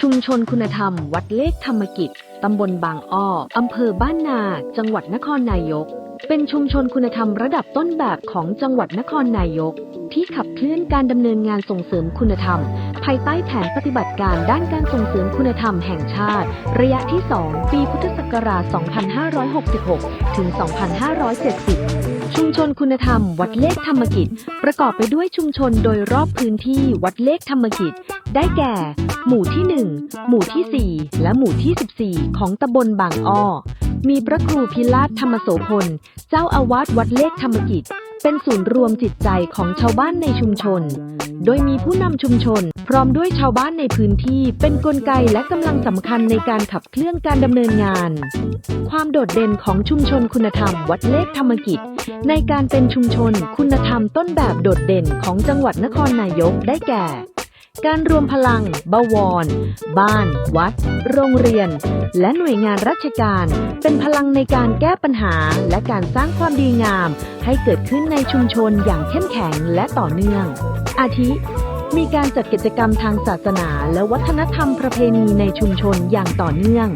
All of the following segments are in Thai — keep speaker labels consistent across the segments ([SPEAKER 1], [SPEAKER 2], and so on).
[SPEAKER 1] ชุมชนคุณธรรม วัดเลขธรรมกิจ ตำบลบางอ้อ อำเภอบ้านนา จังหวัดนครนายก เป็นชุมชนคุณธรรมระดับต้นแบบของจังหวัดนครนายก ที่ขับเคลื่อนการดำเนินงานส่งเสริมคุณธรรม ภายใต้แผนปฏิบัติการด้านการส่งเสริมคุณธรรมแห่งชาติ ระยะที่ 2 ปีพุทธศักราช 2566 ถึง 2570ชุมชนคุณธรรม วัดเลขธรรมกิจ ประกอบไปด้วยชุมชนโดยรอบพื้นที่วัดเลขธรรมกิจ ได้แก่ หมู่ที่ 1 หมู่ที่ 4 และหมู่ที่ 14 ของตำบลบางอ้อ มีพระครูพิราชธรรมโสพล เจ้าอาวาสวัดเลขธรรมกิจ เป็นศูนย์รวมจิตใจของชาวบ้านในชุมชน โดยมีผู้นำชุมชน พร้อมด้วยชาวบ้านในพื้นที่เป็นกลไกและกำลังสำคัญในการขับเคลื่อนการดำเนินงาน ความโดดเด่นของชุมชนคุณธรรม วัดเลขธรรมกิจ ในการเป็นชุมชนคุณธรรมต้นแบบโดดเด่นของจังหวัดนครนายกได้แก่ การรวมพลัง บวร บ้าน วัด โรงเรียน และหน่วยงานราชการ เป็นพลังในการแก้ปัญหา และการสร้างความดีงาม ให้เกิดขึ้นในชุมชนอย่างเข้มแข็งและต่อเนื่อง อาทิ มีการจัดกิจกรรมทางศาสนา และวัฒนธรรมประเพณีในชุมชนอย่างต่อเนื่อง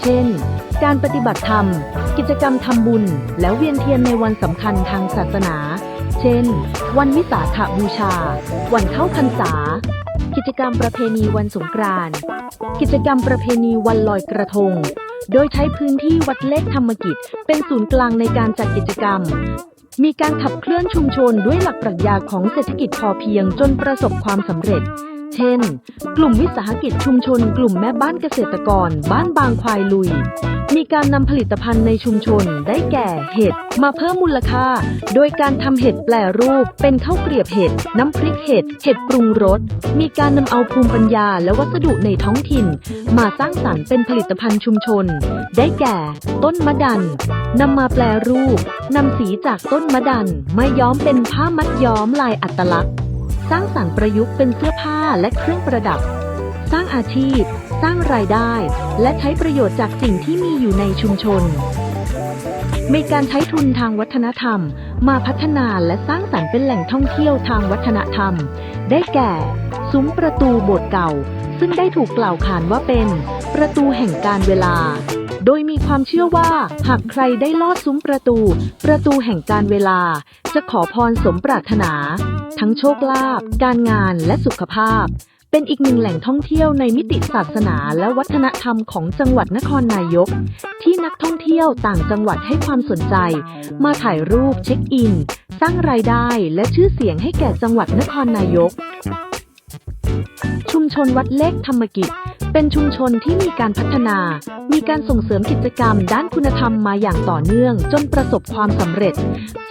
[SPEAKER 1] เช่น การปฏิบัติธรรม กิจกรรมทำบุญ และเวียนเทียนในวันสำคัญทางศาสนา เช่น วันวิสาขบูชา วันเข้าพรรษา กิจกรรมประเพณีวันสงกรานต์กิจกรรมประเพณีวันลอยกระทง โดยใช้พื้นที่วัดเล็กธรรมกิจ เป็นศูนย์กลางในการจัดกิจกรรม มีการขับเคลื่อนชุมชนด้วยหลักปรัชญาของเศรษฐกิจพอเพียงจนประสบความสำเร็จ เช่น กลุ่มวิสาหกิจชุมชน กลุ่มแม่บ้านเกษตรกร บ้านบางควายลุย มีการนำผลิตภัณฑ์ในชุมชนได้แก่เห็ดมาเพิ่มมูลค่า โดยการทำเห็ดแปลรูป เป็นข้าวเกรียบเห็ด น้ำพริกเห็ด เห็ดปรุงรส มีการนำเอาภูมิปัญญาและวัสดุในท้องถิ่น มาสร้างสรรค์เป็นผลิตภัณฑ์ชุมชน ได้แก่ ต้นมะดันนำมาแปลรูปนำสีจากต้นมะดันมาย้อมเป็นผ้ามัดย้อมลายอัตลักษณ์ สร้างสรรค์ประยุกต์เป็นเสื้อผ้าและเครื่องประดับ สร้างอาชีพ สร้างรายได้ และใช้ประโยชน์จากสิ่งที่มีอยู่ในชุมชน มีการใช้ทุนทางวัฒนธรรม มาพัฒนาและสร้างสรรค์เป็นแหล่งท่องเที่ยวทางวัฒนธรรม ได้แก่ ซุ้มประตูโบสถ์เก่า ซึ่งได้ถูกกล่าวขานว่าเป็น ประตูแห่งการเวลา โดยมีความเชื่อว่า หากใครได้ลอดซุ้มประตู ประตูแห่งการเวลา จะขอพรสมปรารถนา ทั้งโชคลาภการงานและสุขภาพ เป็นอีกหนึ่งแหล่งท่องเที่ยวในมิติศาสนาและวัฒนธรรมของจังหวัดนครนายก ที่นักท่องเที่ยวต่างจังหวัดให้ความสนใจ มาถ่ายรูปเช็คอิน สร้างรายได้และชื่อเสียงให้แก่จังหวัดนครนายก ชุมชนวัดเลขธรรมกิจ เป็นชุมชนที่มีการพัฒนา มีการส่งเสริมกิจกรรมด้านคุณธรรมมาอย่างต่อเนื่อง จนประสบความสำเร็จ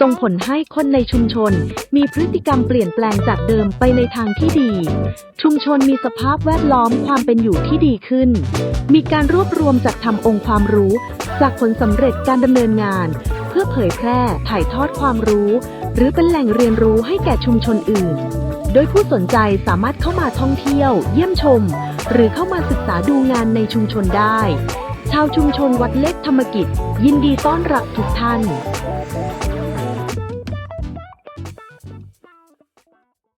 [SPEAKER 1] ส่งผลให้คนในชุมชน มีพฤติกรรมเปลี่ยนแปลงจากเดิมไปในทางที่ดี ชุมชนมีสภาพแวดล้อมความเป็นอยู่ที่ดีขึ้น มีการรวบรวมจากทำองค์ความรู้ จากผลสำเร็จการดำเนินงาน เพื่อเผยแพร่ถ่ายทอดความรู้ หรือเป็นแหล่งเรียนรู้ให้แก่ชุมชนอื่น โดยผู้สนใจสามารถเข้ามาท่องเที่ยว เยี่ยมชม หรือเข้ามาศึกษาดูงานในชุมชนได้ ชาวชุมชนวัดเล็กธรรมกิจ ยินดีต้อนรับทุกท่าน